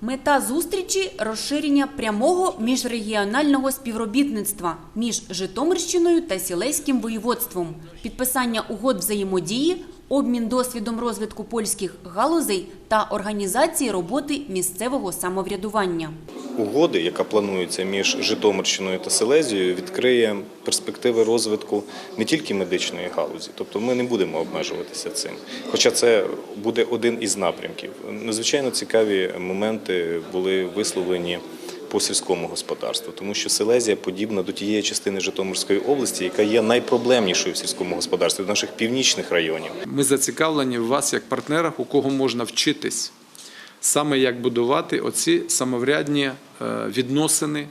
Мета зустрічі розширення прямого міжрегіонального співробітництва між Житомирщиною та Сілеським воєводством, підписання угод взаємодії, обмін досвідом розвитку польських галузей та організації роботи місцевого самоврядування. Угоди, яка планується між Житомирщиною та Силезією, відкриє перспективи розвитку не тільки медичної галузі, тобто ми не будемо обмежуватися цим. Хоча це буде один із напрямків. Надзвичайно цікаві моменти були висловлені по сільському господарству, тому що Силезія подібна до тієї частини Житомирської області, яка є найпроблемнішою в сільському господарстві, до наших північних районів. Ми зацікавлені в вас як партнерах, у кого можна вчитись, саме як будувати оці самоврядні е, відносини,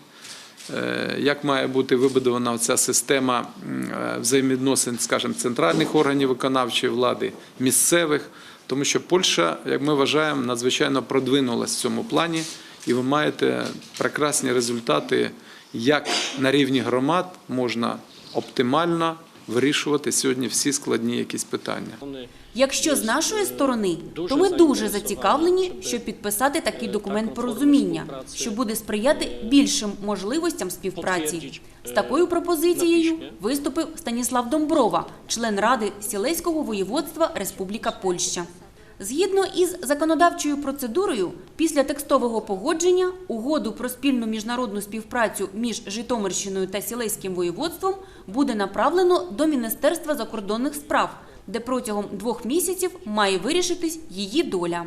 е, як має бути вибудована ця система е, взаємовідносин, скажімо, центральних органів виконавчої влади, місцевих, тому що Польща, як ми вважаємо, надзвичайно продвинулася в цьому плані, і ви маєте прекрасні результати, як на рівні громад можна оптимально вирішувати сьогодні всі складні якісь питання. Якщо з нашої сторони, то ми дуже зацікавлені, щоб підписати такий документ порозуміння, що буде сприяти більшим можливостям співпраці. З такою пропозицією виступив Станіслав Домброва, член ради Сілеського воєводства Республіка Польща. Згідно із законодавчою процедурою, після текстового погодження угоду про спільну міжнародну співпрацю між Житомирщиною та Сілеським воєводством буде направлено до Міністерства закордонних справ, де протягом двох місяців має вирішитись її доля.